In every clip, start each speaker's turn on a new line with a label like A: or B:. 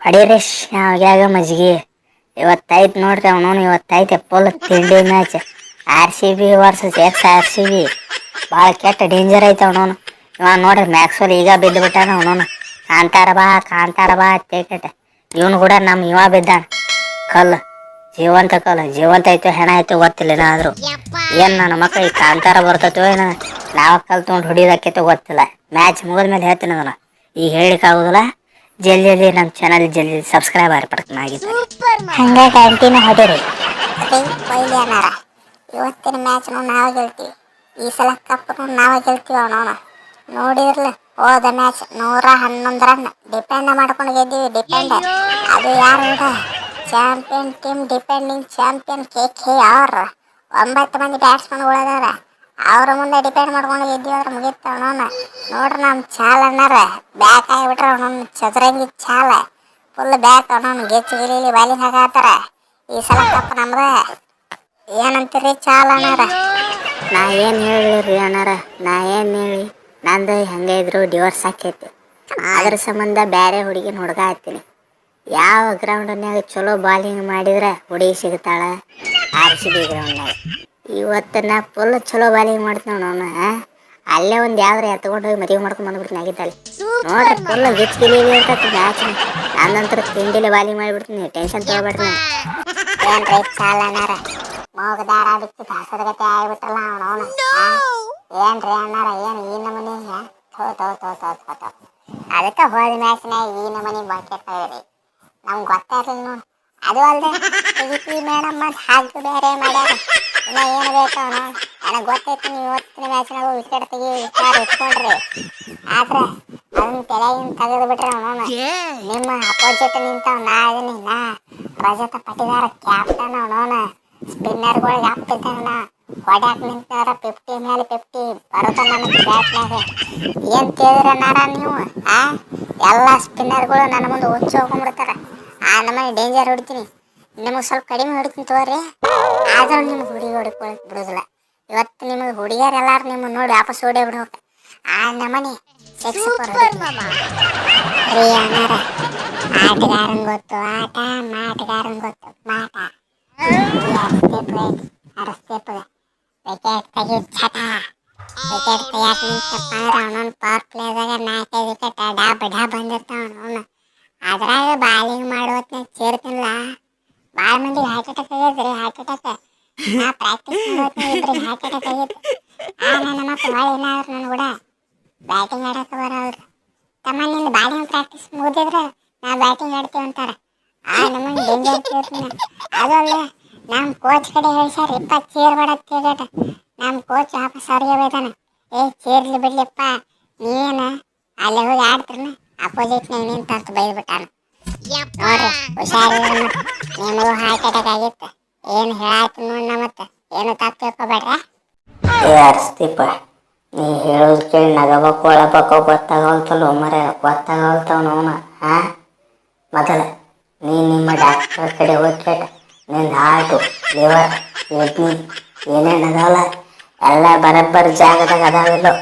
A: ಹೊಡೀರಿ ಶಾವ್ಯಾಗ ಮಜ್ಗಿ ಇವತ್ತೈತ್ ನೋಡ್ರಿ ಅವನು ಇವತ್ತೈತೆ ಫುಲ್ ತಿಂಡಿ match R C B versus ex R C B ಭಾಳ ಕೆಟ್ಟ ಡೇಂಜರ್ ಐತೆ ಅವನೋನು ಇವ ನೋಡ್ರಿ ಮ್ಯಾಕ್ಸ್ವೆಲ್ ಈಗ ಬಿದ್ದು ಬಿಟ್ಟಾನ ಅವನೋನು ಕಾಂತಾರ ಬಾ ಕಾಂತಾರ ಬಾ ಕೇಟ ಇವನು ಕೂಡ ನಮ್ಮ ಇವ ಬಿದ್ದಾನ. ಕಲ್ಲು. ಜೀವಂತ ಕಲ್ಲು. ಜೀವಂತ ಐತೋ, ಹೆಣ ಐತೋ ಗೊತ್ತಿಲ್ಲ ಏನಾದ್ರು. ಏನ್ ನನ್ನ ಮಕ್ಕಳು ಈ ಕಾಂತಾರ ಬರ್ತೈತೋ ಏನ. ನಾವು ಕಲ್ ತೊಗೊಂಡು ಹೊಡಿಯೋದಕ್ಕೆ ಗೊತ್ತಿಲ್ಲ. ಮ್ಯಾಚ್ ಮುಗಿದ್ಮೇಲೆ ಹೇಳ್ತೀನಿ ಅದನ್ನ. ಈಗ ಹೇಳಿಕ್ಕಾಗೋದಿಲ್ಲ. ಜಲ್ದಿ ಜಲ್ದಿ ನಮ್ಮ ಚಾನಲ್ ಜಲ್ದಿ ಸಬ್ಸ್ಕ್ರೈಬ್ ಆಗಿ ಹಂಗ ಕ್ಯಾಂಟೀನ್ ಹೊಡಿರಿ.
B: ಕೊಹ್ಲಿ ಅನ್ನಾರ. ಇವತ್ತಿನ ಮ್ಯಾಚ್ನು ನಾವು ಗೆಲ್ತೀವಿ. ಈ ಸಲ ಕಪ್ನು ನಾವು ಗೆಲ್ತೀವಿ ಅವನವನ ನೋಡಿದ್ರಲ್ಲ ಹೋದ ಮ್ಯಾಚ್ ನೂರ ಹನ್ನೊಂದು ರನ್ ಡಿಪೆಂಡ್ ಮಾಡ್ಕೊಂಡು ಗೆದ್ದೀವಿ ಡಿಪೆಂಡ್ ಅದು ಯಾರು ಕೂಡ champion team depending champion K K R ಒಂಬತ್ತು ಮಂದಿ ಬ್ಯಾಟ್ಸ್ಮನ್ ಉಳಿದಾರ ಅವ್ರ ಮುಂದೆ ಡಿಪೆಂಡ್ ಮಾಡ್ಕೊಂಡು ಗೆದ್ದಿ ಅಂದ್ರೆ ಮುಗೀತು ಅವನವನ. ನೋಡ್ರಿ ನಮ್ಮ ಚಾಲ್ ಅನ್ನಾರ ಬ್ಯಾಕ್ ಆಗಿಬಿಟ್ರೆ ಅವನೊಂದು ಚದುರಂಗಿ ಚಾಲ. ಫುಲ್ ಬ್ಯಾಕ್ ಅವನೊಂದು ಗೆಚ್ಚು ಗಿಲಿ ಬಾಲಿಂಗ್ ಹಾಕತ್ತಾರ ಈ ಸಲ ಕಪ್ಪ ನಮ್ದ. ಏನಂತೀರಿ ಚಾಲ್ ಅನ್ನಾರ
A: ನಾ ಏನು ಹೇಳಿರಿ ಅಣ್ಣಾರ ನಾ ಏನು ಹೇಳಿ? ನಂದು ಹೆಂಗೆ ಇದ್ರು ಡಿವೋರ್ಸ್ ಆಕೈತಿ. ಅದ್ರ ಸಂಬಂಧ ಬೇರೆ ಹುಡುಗಿನ ಹುಡುಗ ಆಯ್ತೀನಿ ಯಾವ ಗ್ರೌಂಡ್ನ್ಯಾಗ ಚಲೋ ಬಾಲಿಂಗ್ ಮಾಡಿದ್ರೆ ಹುಡುಗಿ ಸಿಗ್ತಾಳೆ? ಆರ್ ಸಿ ಬಿ ಗ್ರೌಂಡ್ನಾಗ ಇವತ್ತು ನಾ ಫುಲ್ ಚಲೋ ಬಾಲಿಂಗ್ ಮಾಡ್ತೀನಿ ಅವನು ಅಲ್ಲೇ ಒಂದು ಯಾವ್ದಾರ ಎತ್ಕೊಂಡು ಹೋಗಿ ಮದುವೆ ಮಾಡ್ಕೊಂಡು ಬಂದ್ಬಿಡ್ತೀನಿ ಆಗಿದ್ದಲ್ಲಿ ನೋಡ್ರಿ ಫುಲ್ ಗಿಚ್ಗಿಲಿ ಇರ್ತೈತಿ ಮ್ಯಾಚ್ ನಾನಂತರ ತಿಂಡಿಲಿ ಬಾಲಿಂಗ್ ಮಾಡಿಬಿಡ್ತೀನಿ ಟೆನ್ಷನ್ ತಗೋಬೇಡ್ರಿ
B: ಏನ್ರಿ ಚಾಲ್ ಅನ್ನಾರ ಮೂಗದಾರ ಬಿಚ್ಚಿ ದಾಸದಗತೆ ಆಗ್ಬಿಟ್ಟಲ್ಲ ಅವನವನು ಏನ್ರಿ ಅಣ್ಣಾರ ಏನು ಈ ನಮೂನಿ ಥೋ ಥೋ ಥೋ ಥೋ ಥೋ ಥೋ. ಅದಕ್ಕೆ ಹೋದ ಮ್ಯಾಚ್ನಾಗ ಈ ನಮೂನಿ ಬಾಕೆಟ್ ಆಗಿರಿ ನಮ್ಗೆ ಗೊತ್ತಾಗಲಿಲ್ಲ ನೋಡಿ. ಅದು ಅಲ್ಲದೆ ಮೇಡಮ್ ಮತ್ತು ಹಾಗೆ ಬೇರೆ ಮಾಡ್ಯಾರ. ಇನ್ನ ಏನು ನನಗೆ ಗೊತ್ತೈತಿ ನೀವು ಇವತ್ತಿನ ಮ್ಯಾಚ್ನಾಗ ವಿಕೆಟ್ ತೆಗಿ ವಿಚಾರ ಇಟ್ಕೊಂಡ್ರಿ. ಆದ್ರೆ ಅದನ್ನ ತಲೆಗಿಂದ ತೆಗೆದು ಬಿಟ್ರೆ ಅವನು ನಿಮ್ಮ ಅಪೋಸಿಟ್ ನಿಂತವ್ ನಾ ಇದೀನಿ ನಾ ರಜತ ಪಟಿದಾರ ಕ್ಯಾಪ್ಟನ್ ಅವನವನ ಸ್ಪಿನ್ನರ್ಗಳಿಗೆ ಅಪ್ಪಿದ್ದಾನ ಹೊಡ್ಯಾಕ್ ನಿಂತಾರ ಫಿಫ್ಟಿ ಮೇಲೆ ಫಿಫ್ಟಿ ಬರುತ್ತ ನನಗೆ ಬ್ಯಾಟ್ನಾಗ ಏನು ನಾರ ನೀವು ಆ? ಎಲ್ಲ ಸ್ಪಿನ್ನರ್ಗಳು ನನ್ನ ಮುಂದೆ ಹುಚ್ಚಿ ಹೋಗ್ಕೊಂಡ್ಬಿಡ್ತಾರ. ಆ ನಮ್ಮನೆ ಡೇಂಜರ್ ಹೊಡಿತೀನಿ. ನಿಮಗೆ ಸ್ವಲ್ಪ ಕಡಿಮೆ ಹೊಡಿತೀನಿ ತಗೋರಿ. ಆದ್ರೂ ನಿಮ್ಗೆ ಹುಡುಗಿ ಹೊಡ್ಕೊಳಕ್ ಬಿಡೋದಿಲ್ಲ. ಇವತ್ತು ನಿಮಗೆ ಹುಡುಗಿಯರ್ ಎಲ್ಲಾರು ನಿಮ್ಮನ್ನ ನೋಡಿ ವಾಪಸ್ ಓಡೇ ಬಿಡ್ಬೇಕು ಆ ನಮ್ಮನೆ ಸೆಕ್ಸ್ ರೀ ಅಣ್ಣಾರ ಆಟಗಾರನ್ ಗೊತ್ತು ಆಟ ಮಾಟಗಾರನ್ ಗೊತ್ತು ಮಾಟ. ಅರಸ್ತೇಪ ವಿಕೆಟ್ ತೆಗಿ ಛಟ. ವಿಕೆಟ್ ತೆಗಿಯಾಕ ನಿಂತಪ್ಪ ಅಂದ್ರೆ ಅವನೊಂದು ಪವರ್ ಪ್ಲೇದಾಗ ನಾಲ್ಕೈದು ವಿಕೆಟ್ ಡಾಬ್ ಡಾಬ್ ಬಂದಿರ್ತಾವ ಅವನು ಅದ್ರಾಗ ಬಾಲಿಂಗ್ ಮಾಡುವತ್ನಾಗ ಸೇರ್ತಿಲ್ಲ ಭಾಳ ಮಂದಿಗೆ ಹಾರ್ಟ್ ಅಟ್ಯಾಕ್ ಆಗೈತ್ರಿ ಹಾರ್ಟ್ ಅಟ್ಯಾಕ್ ನಾ ಪ್ರಾಕ್ಟೀಸ್ ಇಬ್ರಿಗೆ ಹಾರ್ಟ್ ಅಟ್ಯಾಕ್ ಆಗೈತೆ ಆ, ನನ್ನ ಮಕ್ಕಳು ಭಾಳ ಏನಾದ್ರು ನನ್ನ ಕೂಡ. ಬ್ಯಾಟಿಂಗ್ ಆಡಕ್ಕೆ ಬರೋರು ತಮ್ಮ ನಿಂದು ಬಾಲಿಂಗ್ ಪ್ರಾಕ್ಟೀಸ್ ಮುಗಿದಿದ್ರೆ ನಾ ಬ್ಯಾಟಿಂಗ್ ಆಡ್ತೀವಿ ಅಂತಾರೆ. ಆ ನಮ್ಮನ್ನು ಡೇಂಜರ್ ಕೇಳ್ತೀನಿ ಅದು ಅಲ್ಲ ನಮ್ಮ ಕೋಚ್ ಕಡೆ ಹೇಳಿ ಸರ್, ಇಪ್ಪ ಚೇರ್ ಕೇಳಟ ನಮ್ಮ ಕೋಚ್ ವಾಪಸ್ ಅವ್ರಿಗೆ ಬೈತಾನೆ ಏ ಚೇರ್ಲಿ ಬಿಡ್ಲಿಪ್ಪ. ನೀವೇನ ಅಲ್ಲಿ ಹೋಗಿ ಆಡ್ತಿರ್ನ? ಅಪೋಸಿಟ್ನಾಗ ನಿಂತ ಅಂತ ಬೈದ್ಬಿಟ್ಟಾನ? ನೋಡ್ರಿ ಹುಷಾರಿಲ್ಲ ನಿಮಗೂ ಹಾರ್ಟ್ ಅಟ್ಯಾಕ್ ಆಗಿತ್ತು. ಏನು ಹೇಳಾಯ್ತು ನೋಡ್ ಮತ್ತೆ? ಏನು ತಪ್ಪು ತಿಳ್ಕೊಬೇಡ್ರ?
A: ಏ ಅರ್ಸ್ತಿಪ್ಪ ನೀ ಹೇಳೋದು ಕೇಳಿ ನಗಬೇಕು ಒಳಬೇಕು ಗೊತ್ತಾಗಲ್ತಲ್ಲ ಮರ ಗೊತ್ತಾಗಲ್ತವ ನೋನ ಹಾ ಮೊದಲ ನೀ ನಿಮ್ಮ ಡಾಕ್ಟರ್ ಕಡೆ ಹೋಗಿ ನಿನ್ನ ಹಾರ್ಟು ಲಿವರ್ ಕಿಡ್ನಿ ಏನೇನು ಅದಾವಲ್ಲ ಎಲ್ಲ ಬರಬ್ಬರ್ ಜಾಗದಾಗ ಅದಾವಿಲ್ಲೋ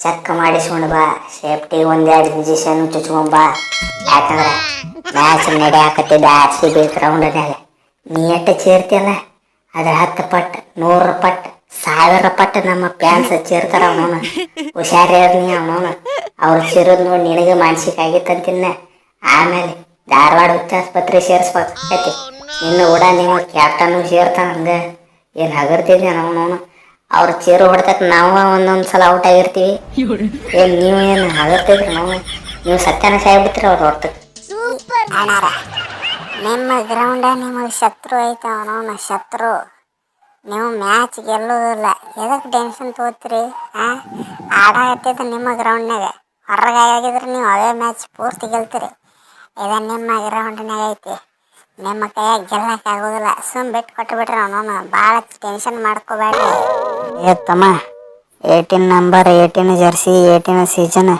A: ಚೆಕ್ ಮಾಡಿಸ್ಕೊಂಡು ಬಾ ಸೇಫ್ಟಿ ಒಂದೆರಡು ಇಂಜೆಕ್ಷನ್ ಚುಚ್ಕೊಂಡ್ ಬಾ. ಯಾಕಂದ್ರೆ ಮ್ಯಾಚ್ ನಡೆಯಾಕತ್ತಿದ್ದ ಆರ್ ಸಿ ಬಿ ಗ್ರೌಂಡ್ನಾಗ ನೀ ಎಷ್ಟು ಚೇರ್ತಿಯಲ್ಲ, ಅದ್ರ ಹತ್ತು ಪಟ್ಟು ನೂರು ಪಟ್ಟು ಸಾವಿರ ಪಟ್ಟು ನಮ್ಮ ಫ್ಯಾನ್ಸ್ ಚೇರ್ತಾರ ಅವನವನ. ಹುಷಾರ್ಯಾರ್ನಿ ಅವನವನ. ಅವ್ರು ಸೇರೋದು ನೋಡಿ ನಿನಗೆ ಮಾನಸಿಕ ಆಗಿತ್ತಂತಿನ್ನ ಆಮೇಲೆ ಧಾರವಾಡ ಉಚ್ಚ ಆಸ್ಪತ್ರೆ ಸೇರಿಸ್ಬೇಕಾಗೈತಿ ನಿನ್ನ ಕೂಡ ನೀವು ಕ್ಯಾಪ್ಟನ್ನು ಸೇರ್ತಾನ ಹಂಗೆ. ಏನು ಹಗರ್ತಿದ್ದೆ ಅವನವನು. ಅವ್ರ ಚೇರು ಹೊಡ್ತಕ್ಕ ನಾವು ಒಂದೊಂದು ಸಲ ಔಟ್ ಆಗಿರ್ತೀವಿ. ಏನು ನೀವು ಏನು ಹಗರ್ತಿದ್ರಿ ನಾವು? ನೀವು ಸತ್ಯನ ಸಾಯ್ಬಿಟ್ರಿ ಅವ್ರು ಹೊರ್ತಕ್ಕೆ
B: ಅಣ್ಣಾರ ನಿಮ್ಮ ಗ್ರೌಂಡ ನಿಮಗೆ ಶತ್ರು ಐತೆ ಅವನವನ ಶತ್ರು. ನೀವು ಮ್ಯಾಚ್ ಗೆಲ್ಲೋದಿಲ್ಲ. ಎದಕ್ಕೆ ಟೆನ್ಷನ್ ತಗೋತೀರಿ ಹಾಂ ಆಡಾಕತ್ತಿದ್ದು ನಿಮ್ಮ ಗ್ರೌಂಡ್ನಾಗ ಹೊರಗೆ ಆಗಿದ್ರೆ ನೀವು ಅದೇ ಮ್ಯಾಚ್ ಪೂರ್ತಿ ಗೆಲ್ತೀರಿ. ಇದು ನಿಮ್ಮ ಗ್ರೌಂಡ್ನಾಗ ಐತಿ. ನಿಮ್ಮ ಕೈಯಾಗ ಗೆಲ್ಲಕ್ಕಾಗೋದಿಲ್ಲ ಸುಮ್ ಬಿಟ್ಟು ಕೊಟ್ಟುಬಿಟ್ರೆ ಅವನವನು ಭಾಳ ಟೆನ್ಷನ್ ಮಾಡ್ಕೋಬೇಡ್ರಿ.
A: ಏ ತಮ್ಮ eighteen number eighteen jersey eighteen season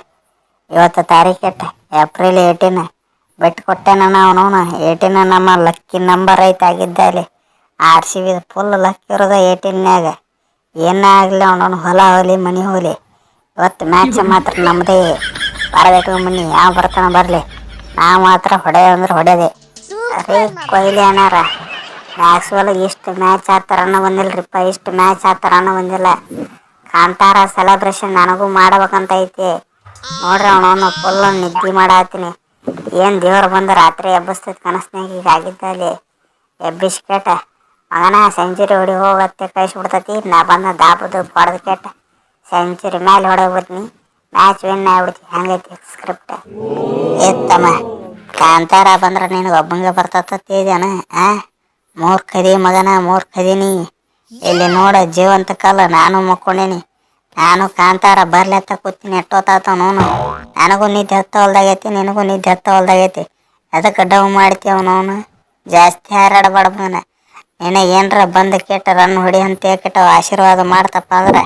A: ಇವತ್ತು ತಾರೀಕು ಎಟ್ಟ? ಏಪ್ರಿಲ್ ಏಯ್ಟೀನ್ ಬಿಟ್ಟು ಕೊಟ್ಟೆನ ಅವನು ಏಟಿನ ನಮ್ಮ ಲಕ್ಕಿ ನಂಬರ್ ಐತೆ ಆಗಿದ್ದ ಅಲ್ಲಿ. ಆರ್ ಸಿ ಬಿದು ಫುಲ್ ಲಕ್ ಇರೋದ ಏಟಿನ್ಯಾಗ ಏನೇ ಆಗಲಿ ಅವನವನು ಹೊಲ ಹೋಲಿ ಮನೆ ಹೋಲಿ ಇವತ್ತು ಮ್ಯಾಚ್ ಮಾತ್ರ ನಮ್ಮದೇ ಬರಬೇಕು ಮನಿ, ಯಾವ ಬರ್ತಾನ ಬರಲಿ. ನಾ ಮಾತ್ರ ಹೊಡೆ ಅಂದ್ರೆ ಹೊಡೆದೆ. ಅರೇ ಕೊಹ್ಲಿ ಅಣ್ಣಾರ. ಮ್ಯಾಕ್ಸ್ವೆಲ್ ಇಷ್ಟು ಮ್ಯಾಚ್ ಅನ್ನೋ ಬಂದಿಲ್ರಿಪ್ಪ ಇಷ್ಟು ಮ್ಯಾಚ್ ಆತರ ಅನ್ನೋ ಬಂದಿಲ್ಲ ಕಾಂತಾರ ಸೆಲೆಬ್ರೇಷನ್ ನನಗೂ ಮಾಡ್ಬೇಕಂತ ಐತಿ ನೋಡ್ರಿ ಅವನವನು ಫುಲ್ ನಿದ್ದೆ ಮಾಡಾತೀನಿ. ಏನು ದೇವ್ರು ಬಂದು ರಾತ್ರಿ ಎಬ್ಬಿಸ್ತೈತೆ ಕನಸ್ನಾಗ ಈಗ ಆಗಿದ್ದಲ್ಲಿ. ಎಬ್ಬಿಸಿ ಕೇಟ ಮಗನ ಸೆಂಚುರಿ ಹೊಡಿ ಹೋಗತ್ತೆ, ಕಳಿಸ್ಬಿಡ್ತೈತಿ. ನಾ ಬಂದ ದಾಬದು ಹೊಡೆದು ಕೇಟ ಸೆಂಚುರಿ ಮೇಲೆ ಹೊಡೋಗ್ಬಿಡ್ತೀನಿ ಮ್ಯಾಚ್ ವಿನ್ ಆಗ್ಬಿಡ್ತಿ. ಹಂಗೈತಿ ಸ್ಕ್ರಿಪ್ಟ್. ಏತ್ತಮ್ಮ ಕಾಂತಾರ ಬಂದ್ರೆ ನಿನಗೆ ಒಬ್ಬಂಗೆ ಬರ್ತತೇದೇನ ಆ? ಮೂರ್ಖದಿ ಮಗನ, ಮೂರ್ಖದೀನಿ. ಇಲ್ಲಿ ನೋಡ ಜೀವಂತ ಕಾಲ, ನಾನು ಮಕ್ಕೊಂಡೇನಿ. ನಾನು ಕಾಂತಾರ ಬರ್ಲತ್ತ ಕೂತೀನಿ ಎಷ್ಟೊತ್ತಾತ ನೋನು ನನಗೂ ನಿದ್ದೆ ಹತ್ತ ಹೊಲ್ದಾಗೈತಿ ನಿನಗೂ ನಿದ್ದೆ ಹತ್ತ ಹೊಲ್ದಾಗೈತಿ ಅದಕ್ಕೆ ಡವ್ ಮಾಡ್ತೀವ ನೋನು ಜಾಸ್ತಿ ಹಾರಾಡಬೇಡ ಮಗನ. ನಿನಗೆ ಏನರ ಬಂದು ಕೆಟ್ಟ ರನ್ ಹೊಡಿ ಅಂತ ಕೆಟ್ಟ ಆಶೀರ್ವಾದ ಮಾಡ್ತಪ್ಪ ಅಂದ್ರೆ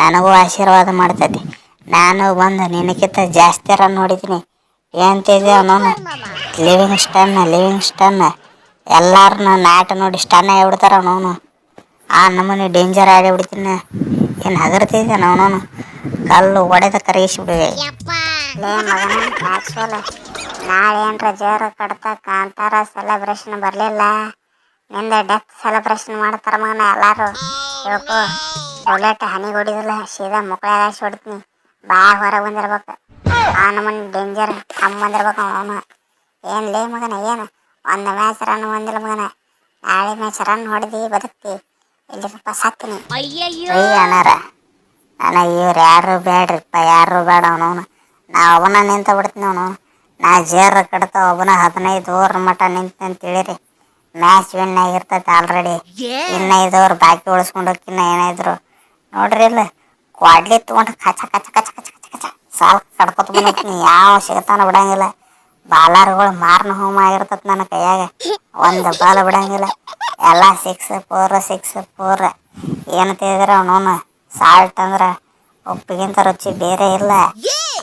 A: ನನಗೂ ಆಶೀರ್ವಾದ ಮಾಡ್ತೈತಿ. ನಾನು ಬಂದು ನಿನಗಿಂತ ಜಾಸ್ತಿ ರನ್ ಹೊಡಿತೀನಿ. ಏನಂತಿದ್ದೆ ಅವನು ಲಿವಿಂಗ್ ಸ್ಟನ್ ಲಿವಿಂಗ್ ಸ್ಟನ್ ಎಲ್ಲಾರನ್ನ ನಾಟ ನೋಡಿ ಸ್ಟನ್ ಆಗಿಬಿಡ್ತಾರ ಅವನು ಆ ನಮ್ಮನೆ ಡೇಂಜರ್ ಆಗಿ ಬಿಡ್ತೀನಿ. ಏನು ಹಗರ್ತಿದ್ದೆ ಅವನವನು ಕಲ್ಲು ಒಡೆದ ಕರಗಿಸಿಬಿಡುವೆ
B: ಲೇ ಮಗನ ಮ್ಯಾಕ್ಸ್ವೆಲ್ ನಾಳೆ ಏನ್ರ ಜೇರ ಕಡ್ತ ಕಾಂತಾರ ಸೆಲೆಬ್ರೇಷನ್ ಬರಲಿಲ್ಲ. ನಿಂದ ಡೆತ್ ಸೆಲೆಬ್ರೇಷನ್ ಮಾಡ್ತಾರ ಮಗನ ಎಲ್ಲಾರು. ತಿಳ್ಕೊ ಬುಲೆಟ್ ಹನಿ ಹೊಡಿದಿಲ್ಲ ಸೀದಾ ಮುಕ್ಕಳಾಗ ಹಾಕ್ಸಿ ಹೊಡಿತೀನಿ. ಬಾ ಹೊರಗೆ ಬಂದಿರ್ಬೇಕು. ಆ ನಮ್ಮನೆ ಡೇಂಜರ್ ಅಮ್ಮ ಬಂದಿರ್ಬೇಕು ಅವನು. ಏನು ಲೇ ಮಗನ ಏನು? ಒಂದು ಮ್ಯಾಚ್ ರನ್ ಬಂದಿಲ್ಲ ಮಗನ. ನಾಳೆ ಮ್ಯಾಚ್ ರನ್ ಹೊಡೆದು ಬದುಕ್ತಿ. ಇಲ್ಲಿರಪ್ಪ ಸತ್ತೀನಿ
A: ಅಯ್ಯಯ್ಯೋ. ಅಣ್ಣಾರ. ನನಗೆ ಇವ್ರು ಯಾರು ಬೇಡ್ರಿಪ್ಪ ಯಾರು ಬೇಡ ಅವನವನು ನಾ ಒಬ್ಬನ ನಿಂತ ಬಿಡ್ತೀನಿ ಅವನು. ನಾ ಜೇರ ಕಡ್ತ ಒಬ್ಬನ ಹದಿನೈದು ಓವರ್ ಮಟ ನಿಂತ ಅಂತೇಳಿರಿ ಮ್ಯಾಚ್ ವಿನ್ ಆಗಿರ್ತೈತೆ ಆಲ್ರೆಡಿ ಇನ್ನ ಓವರ್ ಬಾಕಿ ಉಳಿಸ್ಕೊಂಡು ಇನ್ನ ಏನಾದ್ರು ನೋಡ್ರಿ ಇಲ್ಲ ಕ್ವಾಡ್ಲಿ ತೊಗೊಂಡು ಕಚ ಕಚ ಕಚ ಕಚ ಕಚ ಕಚ. ಸಾಲ ಕಡ್ಕೊತ ಬಂದಿರ್ತೀನಿ ಯಾವ ಸಿಗತಾನ ಬಿಡಂಗಿಲ್ಲ. ಬಾಲಾರ್ಗಳು ಮಾರ್ನ ಹೋಮ ಆಗಿರ್ತೈತೆ ನನ್ನ ಕೈಯಾಗ. ಒಂದು ಬಾಲ ಬಿಡಂಗಿಲ್ಲ. ಎಲ್ಲ ಸಿಕ್ಸ್ ಫೋರ್ ಸಿಕ್ಸ್ ಫೋರ್ ಏನು ತಿಂದ್ರೆ ಅವನು ಸಾಲ್ಟ್ ಅಂದ್ರೆ ಉಪ್ಪಿಗಿಂತ ರುಚಿ ಬೇರೆ ಇಲ್ಲ.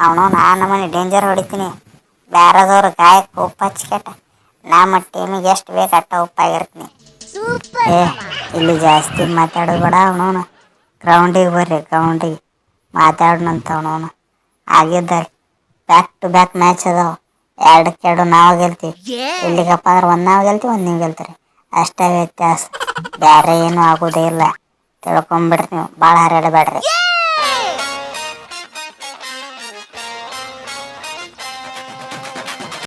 A: ಅವನು ಆ ನಮ್ಮನೆ ಡೇಂಜರ್ ಹೊಡಿತೀನಿ. ಬೇರೆದವ್ರ ಗಾಯಕ್ಕೆ ಉಪ್ಪು ಹಚ್ಕೆಟ ನಮ್ಮ ಟೀಮಿಗೆ ಎಷ್ಟು ಬೇಕು ಅಟ್ಟ ಉಪ್ಪಾಗಿರ್ತೀನಿ. ಏ ಇಲ್ಲಿ ಜಾಸ್ತಿ ಮಾತಾಡೋದು ಬೇಡ ಅವನು ಗ್ರೌಂಡಿಗೆ ಬರ್ರಿ ಗ್ರೌಂಡಿಗೆ ಮಾತಾಡೋಣಂತ ಅವನು ಆಗಿದ್ದ ಬ್ಯಾಕ್ ಟು ಬ್ಯಾಕ್ ಮ್ಯಾಚ್ ಅದಾವ. ಎರಡಕ್ಕೆ ಎರಡು ನಾವು ಗೆಲ್ತೀವಿ. ಇಲ್ಲಿಗಪ್ಪ ಅಂದ್ರೆ ಒಂದು ನಾವು ಗೆಲ್ತೀವಿ ಒಂದು ನೀವು ಗೆಲ್ತೀರಿ. ಅಷ್ಟೇ ವ್ಯತ್ಯಾಸ. ಬೇರೆ ಏನು ಆಗೋದೇ ಇಲ್ಲ. ತಿಳ್ಕೊಂಬಿಡ್ರಿ ನೀವು. ಭಾಳ ಹರಡಬೇಡ್ರಿ